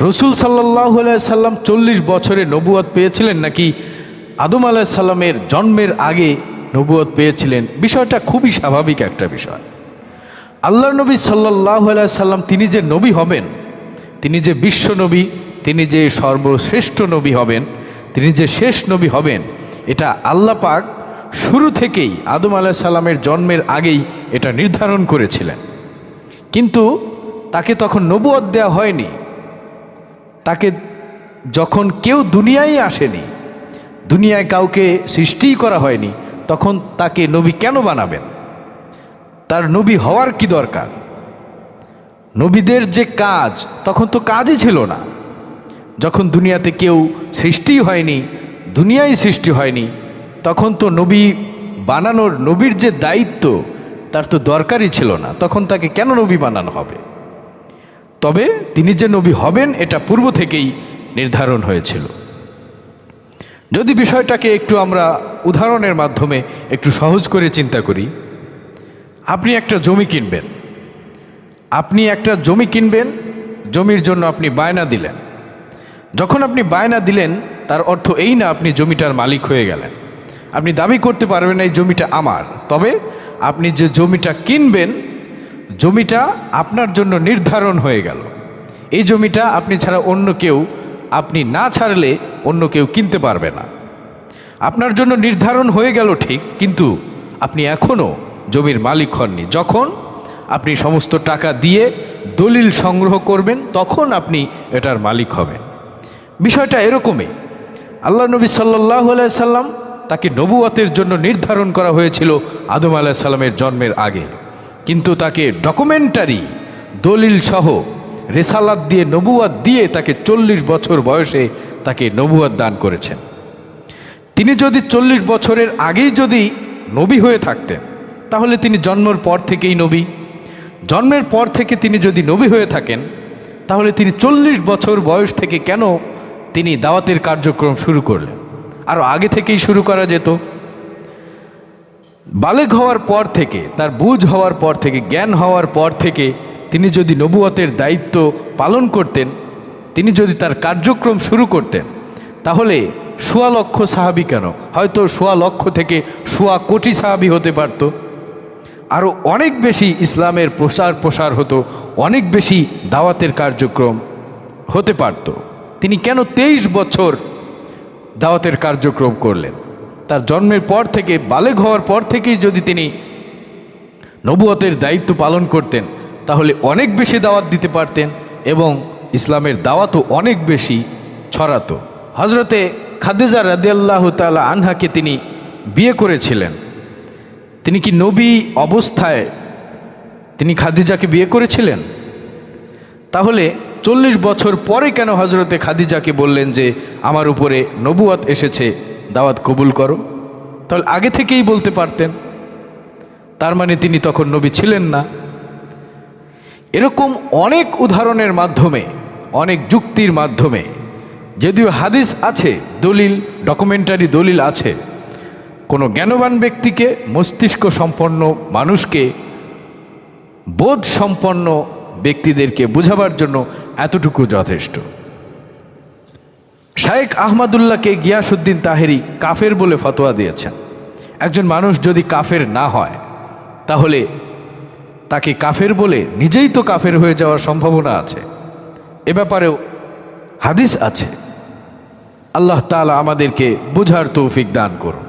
রসুল সাল্লাহ সাল্লাম চল্লিশ বছরে নবুয়াদ পেয়েছিলেন নাকি? আদম আলাহ সাল্লামের জন্মের আগে নবুয়াদ পেয়েছিলেন? বিষয়টা খুবই স্বাভাবিক একটা বিষয়। আল্লাহ নবী সাল্লাহ সাল্লাম তিনি যে নবী হবেন, তিনি যে বিশ্ব নবী, তিনি যে সর্বশ্রেষ্ঠ নবী হবেন, তিনি যে শেষ নবী হবেন, এটা আল্লাহ পাক শুরু থেকেই আদম আলাহ সাল্লামের জন্মের আগেই এটা নির্ধারণ করেছিলেন। কিন্তু তাকে তখন নবুয়ত দেওয়া হয়নি। তাকে যখন কেউ দুনিয়ায় আসেনি, দুনিয়ায় কাউকে সৃষ্টিই করা হয়নি, তখন তাকে নবী কেন বানাবেন? তার নবী হওয়ার কি দরকার? নবীদের যে কাজ, তখন তো কাজই ছিল না। যখন দুনিয়াতে কেউ সৃষ্টিই হয়নি, দুনিয়ায় সৃষ্টি হয়নি, তখন তো নবী বানানোর, নবীর যে দায়িত্ব, তার তো দরকারই ছিল না। তখন তাকে কেন নবী বানানো হবে? তবে তিনি যে নবী হবেন, এটা পূর্ব থেকেই নির্ধারণ হয়েছিল। যদি বিষয়টাকে একটু আমরা উদাহরণের মাধ্যমে একটু সহজ করে চিন্তা করি, আপনি একটা জমি কিনবেন। আপনি একটা জমি কিনবেন, জমির জন্য আপনি বায়না দিলেন। যখন আপনি বায়না দিলেন, তার অর্থ এই না আপনি জমিটার মালিক হয়ে গেলেন। আপনি দাবি করতে পারবেন এই জমিটা আমার। তবে আপনি যে জমিটা কিনবেন জমিটা আপনার জন্য নির্ধারণ হয়ে গেল। এই জমিটা আপনি ছাড়া অন্য কেউ, আপনি না ছাড়লে অন্য কেউ কিনতে পারবে না। আপনার জন্য নির্ধারণ হয়ে গেল ঠিক, কিন্তু আপনি এখনও জমির মালিক হননি। যখন আপনি সমস্ত টাকা দিয়ে দলিল সংগ্রহ করবেন, তখন আপনি এটার মালিক হবেন। বিষয়টা এরকমই। আল্লাহ নবী সাল্লাহ সাল্লাম তাকে নবুয়াতের জন্য নির্ধারণ করা হয়েছিল আদম আলাহ সাল্লামের জন্মের আগে। কিন্তু তাকে ডকুমেন্টারি দলিল সহ রেসালাত দিয়ে নবুয়াত দিয়ে তাকে চল্লিশ বছর বয়সে তাকে নবুয়াত দান করেছেন। তিনি যদি চল্লিশ বছরের আগেই যদি নবী হয়ে থাকতেন, তাহলে তিনি জন্মের পর থেকেই নবী। জন্মের পর থেকে তিনি যদি নবী হয়ে থাকেন, তাহলে তিনি চল্লিশ বছর বয়স থেকে কেন তিনি দাওয়াতের কার্যক্রম শুরু করলেন? আরও আগে থেকেই শুরু করা যেত। বালেগ হওয়ার পর থেকে, তার বুঝ হওয়ার পর থেকে, জ্ঞান হওয়ার পর থেকে তিনি যদি নবুয়তের দায়িত্ব পালন করতেন, তিনি যদি তার কার্যক্রম শুরু করতেন, তাহলে সোয়া লক্ষ সাহাবি কেন? হয়তো সোয়া লক্ষ থেকে সোয়া কোটি সাহাবি হতে পারত। আরও অনেক বেশি ইসলামের প্রসার প্রসার হতো, অনেক বেশি দাওয়াতের কার্যক্রম হতে পারত। তিনি কেন তেইশ বছর দাওয়াতের কার্যক্রম করলেন? তার জন্মের পর থেকে, বালেগ হওয়ার পর থেকেই যদি তিনি নবুয়তের দায়িত্ব পালন করতেন, তাহলে অনেক বেশি দাওয়াত দিতে পারতেন এবং ইসলামের দাওয়াতও অনেক বেশি ছড়াতো। হজরতে খাদেজা রাদিয়াল্লাহ তালা আনহাকে তিনি বিয়ে করেছিলেন। তিনি কি নবী অবস্থায় তিনি খাদিজাকে বিয়ে করেছিলেন? তাহলে চল্লিশ বছর পরে কেন হজরতে খাদিজাকে বললেন যে, আমার উপরে নবুয়াত এসেছে দাওয়াত কবুল করো। তাহলে আগে থেকেই বলতে পারতেন। তার মানে তিনি তখন নবী ছিলেন না। এরকম অনেক উদাহরণের মাধ্যমে, অনেক যুক্তির মাধ্যমে, যদিও হাদিস আছে, দলিল ডকুমেন্টারি দলিল আছে। কোনো জ্ঞানবান ব্যক্তিকে মস্তিষ্ক সম্পন্ন মানুষকে, বোধ সম্পন্ন ব্যক্তিদেরকে বোঝাবার জন্য এতটুকু যথেষ্ট। শায়েক আহমদুল্লাহকে গিয়াসুদ্দিন তাহেরি কাফের বলে ফতোয়া দিয়েছেন। একজন মানুষ যদি কাফের না হয়, তাহলে তাকে কাফের বলে নিজেই তো কাফের হয়ে যাওয়ার সম্ভাবনা আছে। এ ব্যাপারেও হাদিস আছে। আল্লাহ তালা আমাদেরকে বুঝার তৌফিক দান করুন।